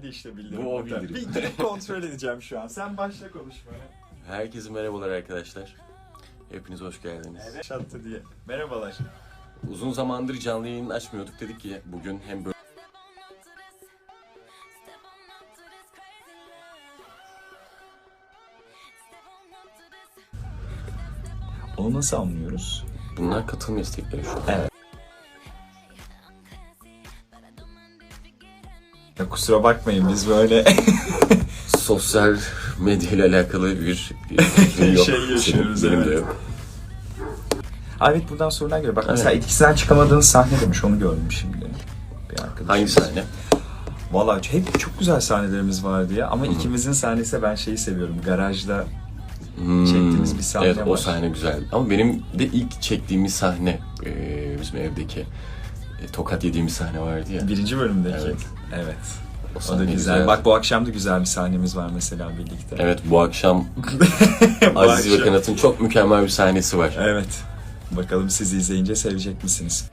geldi işte bildirim. Bu o bildirim. Bir girip kontrol edeceğim şu an. Sen başla konuşmaya. Herkese merhabalar arkadaşlar. Hepiniz hoş geldiniz. Evet. Çattı diye. Merhabalar. Uzun zamandır canlı yayın açmıyorduk dedik ki bugün hem böyle Onu nasıl anlıyoruz? bunlar katılım istekleri şu an. Evet. Ya kusura bakmayın biz böyle Sosyal medya ile alakalı bir fikrim yok. Şey Senin- yaşıyoruz, de evet. yok. Aa, Evet buradan sorular geliyor. Bak Evet. mesela etkisinden çıkamadığınız sahne demiş onu gördüm şimdi. Bir arkadaşım. Hangi sahne? Valla hep çok güzel sahnelerimiz vardı ya ama ikimizin sahnesi ben şeyi seviyorum. Garajda Hmm, Çektiğimiz bir sahne evet, var. o sahne güzel. Ama benim de ilk çektiğimiz sahne e, bizim evdeki e, tokat yediğimiz sahne vardı ya. birinci bölümdeki. Evet. Evet. O O da güzel. güzeldi. Bak bu akşam da güzel bir sahnemiz var mesela birlikte. Evet bu akşam Aziz ve akşam- Kanat'ın çok mükemmel bir sahnesi var. Evet. Bakalım siz izleyince sevecek misiniz?